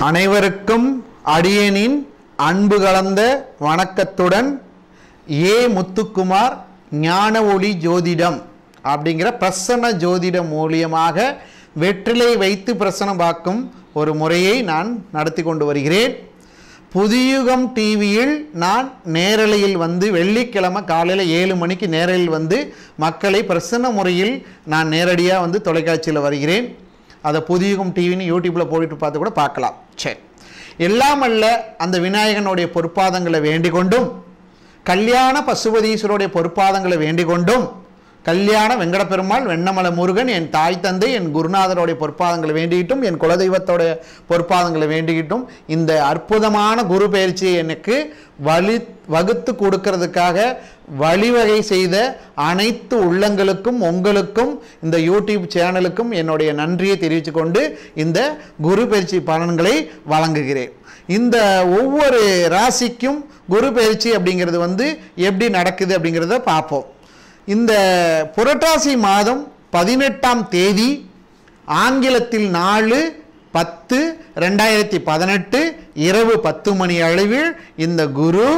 அனைவருக்கும் அடியனின் அன்பு கலந்த வணக்கத்துடன் ஏ முத்துக்குமார் ஞான ஒளி ஜோதிடம் அப்படிங்கிற பிரசன்ன ஜோதிடம் மூலியமாக வெற்றிலை வைத்து பிரசனம் பார்க்கும் ஒரு முறையை நான் நடத்தி கொண்டு வருகிறேன். புதியுகம் டிவியில் நான் நேரலையில் வந்து வெள்ளிக்கிழமை காலையில் ஏழு மணிக்கு நேரலையில் வந்து மக்களை பிரசன்ன முறையில் நான் நேரடியாக வந்து தொலைக்காட்சியில் வருகிறேன். அதை புதியுகம் டிவின்னு யூடியூப்பில் போயிட்டு பார்த்து கூட பார்க்கலாம். சரி. எல்லாம் அல்ல அந்த விநாயகனுடைய பொற்பாதங்களை வேண்டிக் கொண்டும் கல்யாண பசுபதீஸ்வருடைய பொற்பாதங்களை வேண்டிக் கொண்டும் கல்யாண வெங்கடப்பெருமாள் வெண்ணமல வெண்ணமலை முருகன் என் தாய் தந்தை என் குருநாதருடைய பொற்பாதங்களை வேண்டிக்கிட்டும் என் குலதெய்வத்தோடைய பொற்பாதங்களை வேண்டிக்கிட்டும் இந்த அற்புதமான குரு பயிற்சியை எனக்கு வழி வகுத்து கொடுக்கறதுக்காக வழிவகை செய்த அனைத்து உள்ளங்களுக்கும் உங்களுக்கும் இந்த யூடியூப் சேனலுக்கும் என்னுடைய நன்றியை தெரிவித்து கொண்டு இந்த குரு பயிற்சி பலன்களை வழங்குகிறேன். இந்த ஒவ்வொரு ராசிக்கும் குரு பயிற்சி அப்படிங்கிறது வந்து எப்படி நடக்குது அப்படிங்கிறத பார்ப்போம். இந்த புரட்டாசி மாதம் பதினெட்டாம் தேதி ஆங்கிலத்தில் நாலு பத்து ரெண்டாயிரத்தி பதினெட்டு இரவு பத்து மணி அளவில் இந்த குரு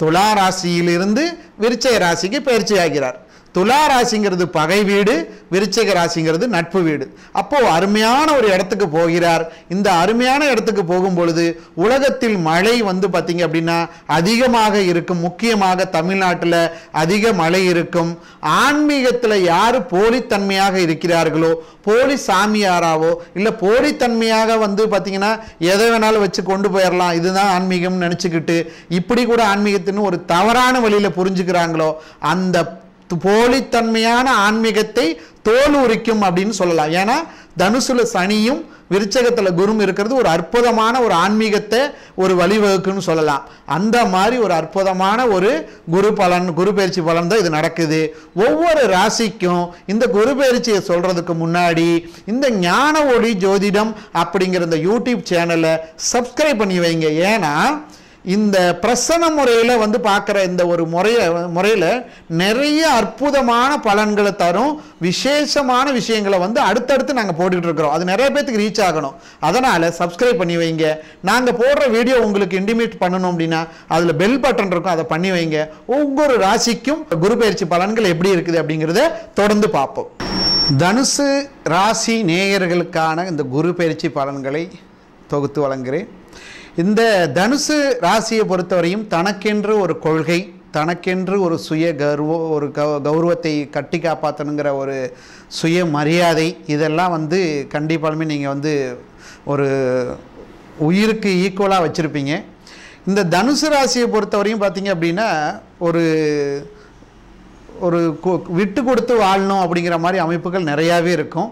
துலா ராசியிலிருந்து விருச்சய ராசிக்கு பயிற்சி ஆகிறார் துலா ராசிங்கிறது பகை வீடு விருச்சக ராசிங்கிறது நட்பு வீடு. அப்போ அருமையான ஒரு இடத்துக்கு போகிறார். இந்த அருமையான இடத்துக்கு போகும் பொழுது உலகத்தில் மழை வந்து பார்த்தீங்க அப்படின்னா அதிகமாக இருக்கும். முக்கியமாக தமிழ்நாட்டில் அதிக மழை இருக்கும். ஆன்மீகத்தில் யார் போலித்தன்மையாக இருக்கிறார்களோ போலி சாமியாராவோ இல்லை போலித்தன்மையாக வந்து பார்த்தீங்கன்னா எதை வேணாலும் வச்சு கொண்டு போயிடலாம் இதுதான் ஆன்மீகம்னு நினச்சிக்கிட்டு இப்படி கூட ஆன்மீகத்தின்னு ஒரு தவறான வழியில் புரிஞ்சுக்கிறாங்களோ அந்த போலித்தன்மையான ஆன்மீகத்தை தோல் உரிக்கும் அப்படின்னு சொல்லலாம். ஏன்னா தனுசுல சனியும் விருச்சகத்தில் குரும் இருக்கிறது ஒரு அற்புதமான ஒரு ஆன்மீகத்தை ஒரு வழிவகுக்குன்னு சொல்லலாம். அந்த மாதிரி ஒரு அற்புதமான ஒரு குரு பலன் குரு பயிற்சி பலன் தான் இது நடக்குது. ஒவ்வொரு ராசிக்கும் இந்த குரு பயிற்சியை சொல்கிறதுக்கு முன்னாடி இந்த ஞான ஒளி ஜோதிடம் அப்படிங்கிற இந்த யூடியூப் சேனலை சப்ஸ்கிரைப் பண்ணி வைங்க. ஏன்னா இந்த பிரசன முறையில் வந்து பார்க்குற இந்த ஒரு முறையை முறையில் நிறைய அற்புதமான பலன்களை தரும் விசேஷமான விஷயங்களை வந்து அடுத்தடுத்து நாங்கள் போட்டுக்கிட்டு இருக்கிறோம். அது நிறைய பேத்துக்கு ரீச் ஆகணும். அதனால் சப்ஸ்கிரைப் பண்ணி வைங்க. நாங்கள் போடுற வீடியோ உங்களுக்கு இன்டிமேட் பண்ணணும் அப்படின்னா அதில் பெல் பட்டன் இருக்கும் அதை பண்ணி வைங்க. ஒவ்வொரு ராசிக்கும் குரு பயிற்சி பலன்கள் எப்படி இருக்குது அப்படிங்கிறத தொடர்ந்து பார்ப்போம். தனுசு ராசி நேயர்களுக்கான இந்த குரு பயிற்சி பலன்களை தொகுத்து வழங்குகிறேன் இந்த தனுசு ராசியை பொறுத்தவரையும் தனக்கென்று ஒரு கொள்கை தனக்கென்று ஒரு சுய கர்வ ஒரு கௌரவத்தை கட்டி காப்பாற்றணுங்கிற ஒரு சுய மரியாதை இதெல்லாம் வந்து கண்டிப்பாலுமே நீங்கள் வந்து ஒரு உயிருக்கு ஈக்குவலாக வச்சுருப்பீங்க. இந்த தனுசு ராசியை பொறுத்தவரையும் பார்த்தீங்க அப்படின்னா ஒரு ஒரு கொ விட்டு கொடுத்து வாழணும் அப்படிங்கிற மாதிரி அமைப்புகள் நிறையாவே இருக்கும்.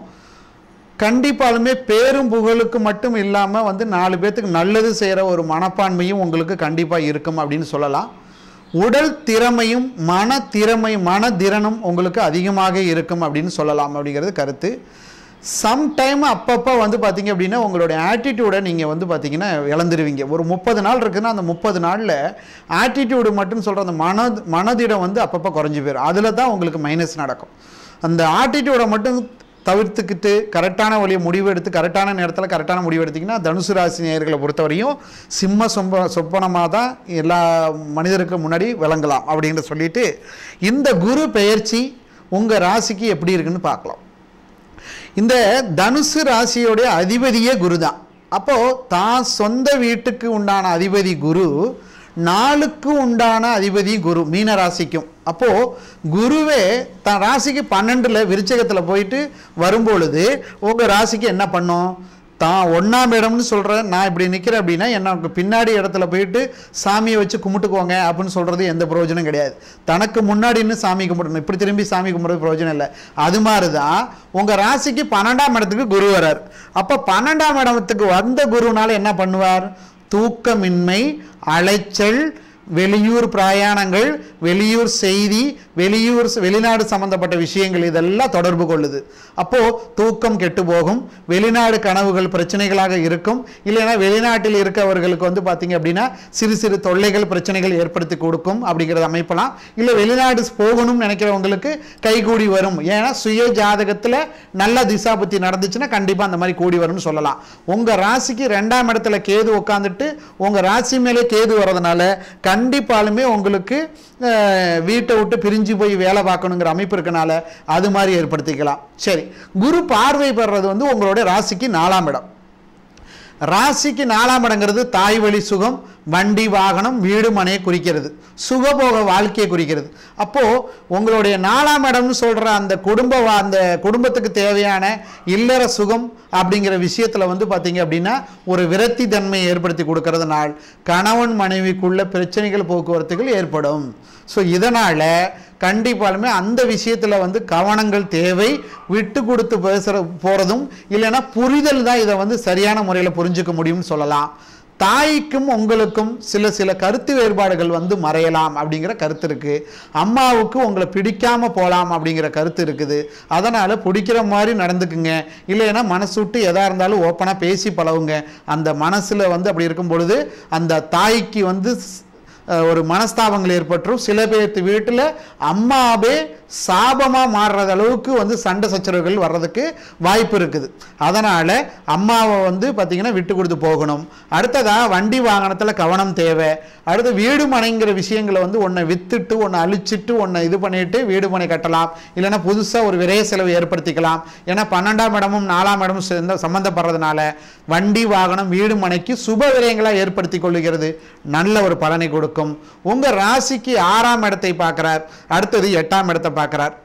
கண்டிப்பாலுமே பேரும் புகழுக்கு மட்டும் இல்லாமல் வந்து நாலு பேர்த்துக்கு நல்லது செய்கிற ஒரு மனப்பான்மையும் உங்களுக்கு கண்டிப்பாக இருக்கும் அப்படின்னு சொல்லலாம். உடல் திறமையும் மன திறமை மன திறனும் உங்களுக்கு அதிகமாக இருக்கும் அப்படின்னு சொல்லலாம் அப்படிங்கிறது கருத்து. சம்டைம் அப்பப்போ வந்து பார்த்தீங்க அப்படின்னா உங்களுடைய ஆட்டிடியூடை நீங்கள் வந்து பார்த்தீங்கன்னா இழந்துருவீங்க. ஒரு முப்பது நாள் இருக்குன்னா அந்த முப்பது நாளில் ஆட்டிடியூடு மட்டும் சொல்கிற அந்த மன மனதிடம் வந்து அப்பப்போ குறைஞ்சி போயிடும் அதில் தான் உங்களுக்கு மைனஸ் நடக்கும். அந்த ஆட்டிடியூடை மட்டும் தவிர்த்துக்கிட்டு கரெக்டான வழியை முடிவு எடுத்து கரெக்டான நேரத்தில் கரெக்டான முடிவு எடுத்திங்கன்னா தனுசு ராசி நேயர்களை பொறுத்தவரையும் சிம்ம சொம்ப சொப்பனமாக தான் எல்லா மனிதருக்கு முன்னாடி விளங்கலாம் அப்படின்னு சொல்லிட்டு இந்த குரு பெயர்ச்சி உங்கள் ராசிக்கு எப்படி இருக்குன்னு பார்க்கலாம். இந்த தனுசு ராசியோடைய அதிபதியே குரு தான் அப்போது தான் சொந்த வீட்டுக்கு உண்டான அதிபதி குரு நாளுக்கு உண்டான அதிபதி குரு மீன ராசிக்கும். அப்போது குருவே தன் ராசிக்கு பன்னெண்டில் விருச்சகத்தில் போயிட்டு வரும்பொழுது உங்கள் ராசிக்கு என்ன பண்ணும்? தான் ஒன்றாம் இடம்னு சொல்கிறேன் நான் இப்படி நிற்கிறேன் அப்படின்னா எனக்கு பின்னாடி இடத்துல போயிட்டு சாமியை வச்சு கும்பிட்டுக்கோங்க அப்படின்னு சொல்கிறது எந்த பிரயோஜனம் கிடையாது. தனக்கு முன்னாடின்னு சாமி கும்பிடணும். இப்படி திரும்பி சாமி கும்பிட்றது பிரயோஜனம் இல்லை. அது மாதிரி தான் உங்கள் ராசிக்கு பன்னெண்டாம் இடத்துக்கு குரு வரார். அப்போ பன்னெண்டாம் இடத்துக்கு வந்த குருனால என்ன பண்ணுவார்? தூக்கமின்மை அலைச்சல் வெளியூர் பிரயாணங்கள் வெளியூர் செய்தி வெளியூர் வெளிநாடு சம்பந்தப்பட்ட விஷயங்கள் இதெல்லாம் தொடர்பு கொள்ளுது. அப்போ தூக்கம் கெட்டு போகும் வெளிநாடு கனவுகள் பிரச்சனைகளாக இருக்கும். இல்லைன்னா வெளிநாட்டில் இருக்கவர்களுக்கு வந்து பார்த்தீங்க அப்படின்னா சிறு சிறு தொல்லைகள் பிரச்சனைகள் ஏற்படுத்தி கொடுக்கும் அப்படிங்கிறத அமைப்பலாம். இல்லை வெளிநாடு போகணும்னு நினைக்கிறவங்களுக்கு கைகூடி வரும். ஏன்னா சுய ஜாதகத்தில் நல்ல திசாபுத்தி நடந்துச்சுன்னா கண்டிப்பாக அந்த மாதிரி கூடி வரும்னு சொல்லலாம். உங்கள் ராசிக்கு ரெண்டாம் இடத்துல கேது உட்காந்துட்டு உங்கள் ராசி மேலே கேது வர்றதுனால கண் கண்டிப்பாலுமே உங்களுக்கு வீட்டை விட்டு பிரிஞ்சு போய் வேலை பார்க்கணுங்கிற அமைப்பு இருக்கனால அது மாதிரி ஏற்படுத்திக்கலாம். சரி குரு பார்வை பெறுறது வந்து உங்களுடைய ராசிக்கு நாலாம் இடம். ராசிக்கு நாலாம் இடங்கிறது தாய் வழி சுகம் வண்டி வாகனம் வீடு மனையை குறிக்கிறது. சுகபோக வாழ்க்கையை குறிக்கிறது. அப்போது உங்களுடைய நாலாம் இடம்னு சொல்கிற அந்த குடும்ப அந்த குடும்பத்துக்கு தேவையான இல்லற சுகம் அப்படிங்கிற விஷயத்தில் வந்து பார்த்தீங்க அப்படின்னா ஒரு விரக்தி தன்மையை ஏற்படுத்தி கொடுக்கறதுனால் கணவன் மனைவிக்குள்ள பிரச்சனைகள் போக்குவரத்துகள் ஏற்படும். ஸோ இதனால் கண்டிப்பாலுமே அந்த விஷயத்தில் வந்து கவனங்கள் தேவை. விட்டு கொடுத்து பேசுகிற போகிறதும் இல்லைன்னா புரிதல் தான் இதை வந்து சரியான முறையில் புரிஞ்சுக்க முடியும்னு சொல்லலாம். தாய்க்கும் உங்களுக்கும் சில சில கருத்து வேறுபாடுகள் வந்து மறையலாம் அப்படிங்கிற கருத்து இருக்குது அம்மாவுக்கு உங்களை பிடிக்காமல் போகலாம் அப்படிங்கிற கருத்து இருக்குது. அதனால் பிடிக்கிற மாதிரி நடந்துக்குங்க. இல்லைன்னா மனசு விட்டு எதாக இருந்தாலும் ஓப்பனாக பேசி பழகுங்க. அந்த மனசில் வந்து அப்படி இருக்கும் பொழுது அந்த தாய்க்கு வந்து ஒரு மனஸ்தாபங்கள் ஏற்பட்டுரும். சில பேர்த்து வீட்டில் அம்மாவே சாபமாக மாறுறது அளவுக்கு வந்து சண்டை சச்சரவுகள் வர்றதுக்கு வாய்ப்பு இருக்குது. அதனால் அம்மாவை வந்து பார்த்திங்கன்னா விட்டு கொடுத்து போகணும். அடுத்ததாக வண்டி வாகனத்தில் கவனம் தேவை. அடுத்து வீடு மனைங்கிற விஷயங்களை வந்து ஒன்றை விற்றுட்டு ஒன்றை அழிச்சிட்டு ஒன்றை இது பண்ணிட்டு வீடு மனை கட்டலாம். இல்லைன்னா புதுசாக ஒரு விரைய செலவு ஏற்படுத்திக்கலாம். ஏன்னா பன்னெண்டாம் இடமும் நாலாம் இடமும் சேர்ந்த சம்மந்தப்படுறதுனால வண்டி வாகனம் வீடு மனைக்கு சுப விரயங்களாக ஏற்படுத்தி கொள்ளுகிறது. நல்ல ஒரு பலனை கொடுக்கும். உங்கள் ராசிக்கு ஆறாம் இடத்தை பார்க்குறார். அடுத்தது எட்டாம் இடத்தை பார்க்குறார்.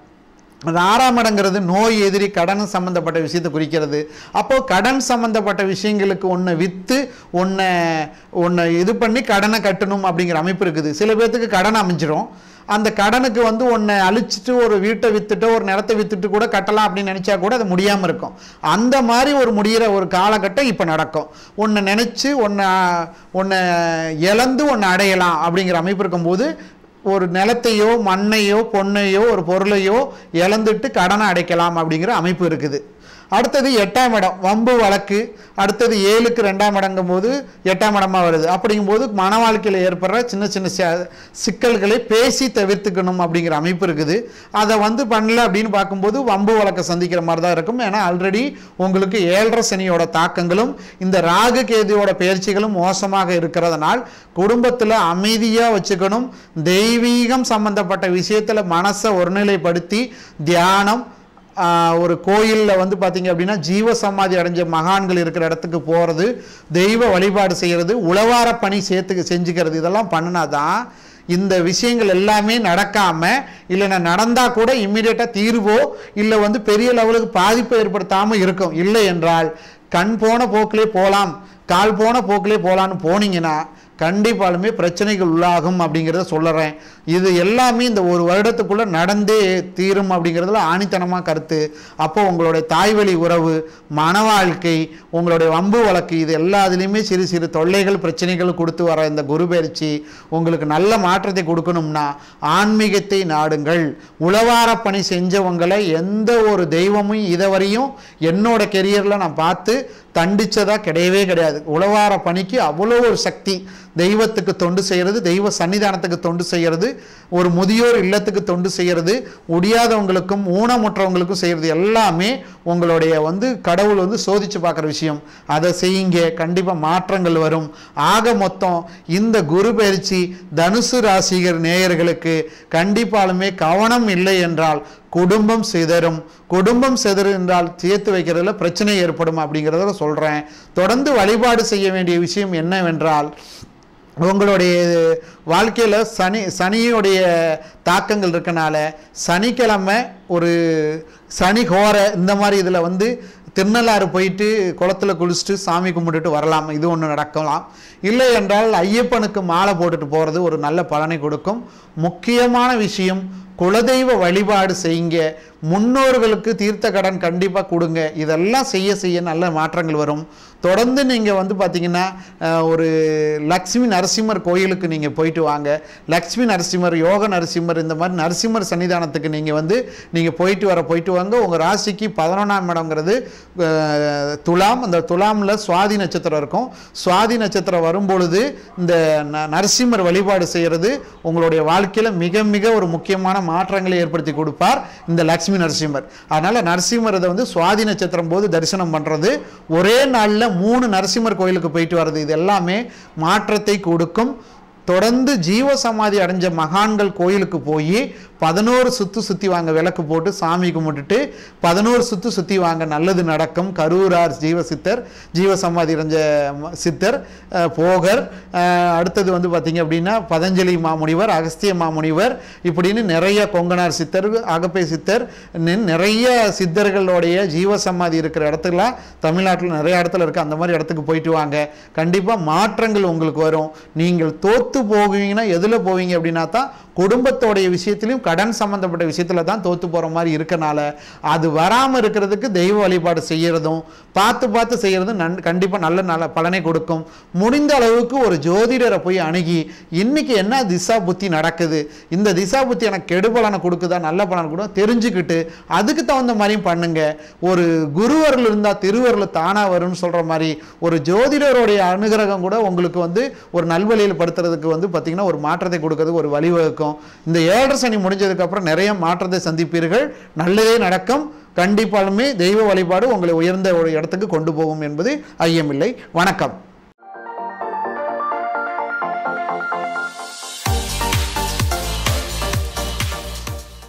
அந்த ஆறாம் இடங்கிறது நோய் எதிரி கடன் சம்பந்தப்பட்ட விஷயத்தை குறிக்கிறது. அப்போ கடன் சம்பந்தப்பட்ட விஷயங்களுக்கு ஒன்று விற்று ஒன்று ஒன்று இது பண்ணி கடனை கட்டணும் அப்படிங்கிற அமைப்பு இருக்குது. சில பேர்த்துக்கு கடன் அமைஞ்சிரும். அந்த கடனுக்கு வந்து ஒன்றை அழிச்சிட்டு ஒரு வீட்டை வித்துட்டு ஒரு நிலத்தை வித்துட்டு கூட கட்டலாம் அப்படின்னு நினச்சா கூட அது முடியாமல் இருக்கும். அந்த மாதிரி ஒரு முடிகிற ஒரு காலகட்டம் இப்போ நடக்கும். ஒன்று நினச்சி ஒன்று ஒன்று இழந்து ஒன்று அடையலாம் அப்படிங்கிற அமைப்பு இருக்கும்போது ஒரு நிலத்தையோ மண்ணையோ பொண்ணையோ ஒரு பொருளையோ இழந்துட்டு கடனை அடைக்கலாம் அப்படிங்கிற அமைப்பு இருக்குது. அடுத்தது எட்டாம் இடம் வம்பு வழக்கு. அடுத்தது ஏழுக்கு ரெண்டாம் இடங்கும் போது எட்டாம் இடமாக வருது. அப்படிங்கும்போது மன வாழ்க்கையில் ஏற்படுற சின்ன சின்ன ச- சிக்கல்களை பேசி தவிர்த்துக்கணும் அப்படிங்கிற அமைப்பு இருக்குது. அதை வந்து பண்ணல அப்படின்னு பார்க்கும்போது வம்பு வழக்கை சந்திக்கிற மாதிரி தான் இருக்கும். ஏன்னா ஆல்ரெடி உங்களுக்கு ஏழரை சனியோட தாக்கங்களும் இந்த ராகு கேதியோட பயிற்சிகளும் மோசமாக இருக்கிறதுனால் குடும்பத்தில் அமைதியாக வச்சுக்கணும். தெய்வீகம் சம்பந்தப்பட்ட விஷயத்தில் மனசை ஒருநிலைப்படுத்தி தியானம் ஒரு கோயிலில் வந்து பார்த்தீங்க அப்படின்னா ஜீவ சமாதி அடைஞ்ச மகான்கள் இருக்கிற இடத்துக்கு போகிறது தெய்வ வழிபாடு செய்கிறது உழவார பணி சேர்த்து செஞ்சுக்கிறது இதெல்லாம் பண்ணினாதான் இந்த விஷயங்கள் எல்லாமே நடக்காமல் இல்லைன்னா நடந்தால் கூட இம்மிடியட்டாக தீர்வோ இல்லை வந்து பெரிய லெவலுக்கு பாதிப்பை ஏற்படுத்தாமல் இருக்கும். இல்லை என்றால் கண் போன போக்கிலே போகலாம் கால் போன போக்கிலே போகலான்னு போனீங்கன்னா கண்டிப்பாலுமே பிரச்சனைகள் உள்ளாகும் அப்படிங்கிறத சொல்லுறேன் இது எல்லாமே இந்த ஒரு வருடத்துக்குள்ளே நடந்தே தீரும் அப்படிங்கிறதுல ஆணித்தனமாக கருத்து. அப்போது உங்களுடைய தாய்வழி உறவு மன வாழ்க்கை உங்களுடைய வம்பு வழக்கு இது எல்லாத்துலேயுமே சிறு சிறு தொல்லைகள் பிரச்சனைகள் கொடுத்து வர இந்த குரு பயிற்சி உங்களுக்கு நல்ல மாற்றத்தை கொடுக்கணும்னா ஆன்மீகத்தை நாடுங்கள். உழவார பணி செஞ்சவங்களை எந்த ஒரு தெய்வமும் இதுவரையும் என்னோட கெரியரில் நான் பார்த்து தண்டிச்சதாக கிடையவே கிடையாது. உழவார பணிக்கு அவ்வளோ ஒரு சக்தி. தெய்வத்துக்கு தொண்டு செய்கிறது தெய்வ சன்னிதானத்துக்கு தொண்டு செய்கிறது ஒரு முதியோர் இல்லத்துக்கு தொண்டு செய்கிறது முடியாதவங்களுக்கும் ஊனமுற்றவங்களுக்கும் செய்கிறது எல்லாமே உங்களுடைய வந்து கடவுள் வந்து சோதிச்சு பார்க்குற விஷயம். அதை செய்யுங்க கண்டிப்பாக மாற்றங்கள் வரும். ஆக மொத்தம் இந்த குரு பயிற்சி தனுசு ராசிகர் நேயர்களுக்கு கண்டிப்பாலுமே கவனம் இல்லை என்றால் குடும்பம் சிதறும். குடும்பம் சிதறு என்றால் சேர்த்து வைக்கிறதுல பிரச்சனை ஏற்படும் அப்படிங்கிறத சொல்கிறேன் தொடர்ந்து வழிபாடு செய்ய வேண்டிய விஷயம் என்னவென்றால் உங்களுடைய வாழ்க்கையில் சனி சனியுடைய தாக்கங்கள் இருக்கனால சனிக்கிழமை ஒரு சனி கோர இந்த மாதிரி இதில் வந்து திருநள்ளாறு போயிட்டு குளத்துல குளிச்சுட்டு சாமி கும்பிட்டுட்டு வரலாம். இது ஒன்று நடக்கலாம். இல்லை என்றால் ஐயப்பனுக்கு மாலை போட்டுட்டு போகிறது ஒரு நல்ல பலனை கொடுக்கும். முக்கியமான விஷயம் குலதெய்வ வழிபாடு செய்யுங்க. முன்னோர்களுக்கு தீர்த்த கடன் கண்டிப்பாக கொடுங்க. இதெல்லாம் செய்ய செய்ய நல்ல மாற்றங்கள் வரும். தொடர்ந்து நீங்கள் வந்து பார்த்திங்கன்னா ஒரு லக்ஷ்மி நரசிம்மர் கோயிலுக்கு நீங்கள் போயிட்டு வாங்க. லக்ஷ்மி நரசிம்மர் யோக நரசிம்மர் இந்த மாதிரி நரசிம்மர் சன்னிதானத்துக்கு நீங்கள் வந்து நீங்கள் போயிட்டு வர போயிட்டு வாங்க. உங்கள் ராசிக்கு பதினொன்றாம் இடங்கிறது துலாம். அந்த துலாமில் சுவாதி நட்சத்திரம் இருக்கும். சுவாதி நட்சத்திரம் வரும்பொழுது இந்த ந- நரசிம்மர் வழிபாடு செய்கிறது உங்களுடைய வாழ்க்கையில் மிக மிக ஒரு முக்கியமான மாற்றங்களை ஏற்படுத்தி கொடுப்பார் இந்த லக்ஷ்மி நரசிம்மர். அதனால் நரசிம்மர் இதை வந்து சுவாதி நட்சத்திரம் போது தரிசனம் பண்ணுறது ஒரே நாளில் மூணு நரசிம்மர் கோயிலுக்கு போயிட்டு வர்றது இது எல்லாமே மாற்றத்தை கொடுக்கும். தொடர்ந்து ஜீவ சமாதி அடைஞ்ச மகான்கள் கோயிலுக்கு போய் பதினோரு சுத்து சுற்றி வாங்க விளக்கு போட்டு சாமி கும்பிட்டுட்டு பதினோரு சுத்து சுற்றி வாங்க நல்லது நடக்கும். கரூரார் ஜீவ சித்தர் ஜீவ சமாதி அடைஞ்ச சித்தர் போகர் அடுத்தது வந்து பார்த்தீங்க அப்படின்னா பதஞ்சலி மாமுனிவர் அகஸ்திய மாமுனிவர் இப்படின்னு நிறைய கொங்கனார் சித்தர் அகப்பை சித்தர் நிறைய சித்தர்களுடைய ஜீவ சமாதி இருக்கிற இடத்துல தமிழ்நாட்டில் நிறைய இடத்துல இருக்குது அந்த மாதிரி இடத்துக்கு போயிட்டு வாங்க. கண்டிப்பாக மாற்றங்கள் உங்களுக்கு வரும். நீங்கள் தோற்று போவீங்கன்னா எதில் போவீங்க அப்படின்னா தான் குடும்பத்தோடைய விஷயத்திலையும் கடன் சம்மந்தப்பட்ட விஷயத்தில் தான் தோற்று போகிற மாதிரி இருக்கனால அது வராமல் இருக்கிறதுக்கு தெய்வ வழிபாடு செய்கிறதும் பார்த்து பார்த்து செய்கிறதும் நன் கண்டிப்பாக நல்ல நல்ல பலனை கொடுக்கும். முடிந்த அளவுக்கு ஒரு ஜோதிடரை போய் அணுகி இன்னைக்கு என்ன திசா புத்தி நடக்குது? இந்த திசா புத்தி எனக்கு கெடு பலனை கொடுக்குதா நல்ல பலன் கூட தெரிஞ்சுக்கிட்டு அதுக்கு தகுந்த மாதிரியும் பண்ணுங்க. ஒரு குருவரில் இருந்தால் திருவரில் தானாக வரும்னு சொல்கிற மாதிரி ஒரு ஜோதிடருடைய அனுகிரகம் கூட உங்களுக்கு வந்து ஒரு நல்வழியில் படுத்துறதுக்கு வந்து பார்த்திங்கன்னா ஒரு மாற்றத்தை கொடுக்கறதுக்கு ஒரு வழிவகுக்கும். இந்த ஏழரை சனி முடிஞ்சதுக்கப்புறம் நிறைய மாற்றத்தை சந்திப்பீர்கள். நல்லதே நடக்கும். கண்டிப்பாலுமே தெய்வ வழிபாடு உங்களை உயர்ந்த ஒரு இடத்துக்கு கொண்டு போகும் என்பது ஐயமில்லை. வணக்கம்.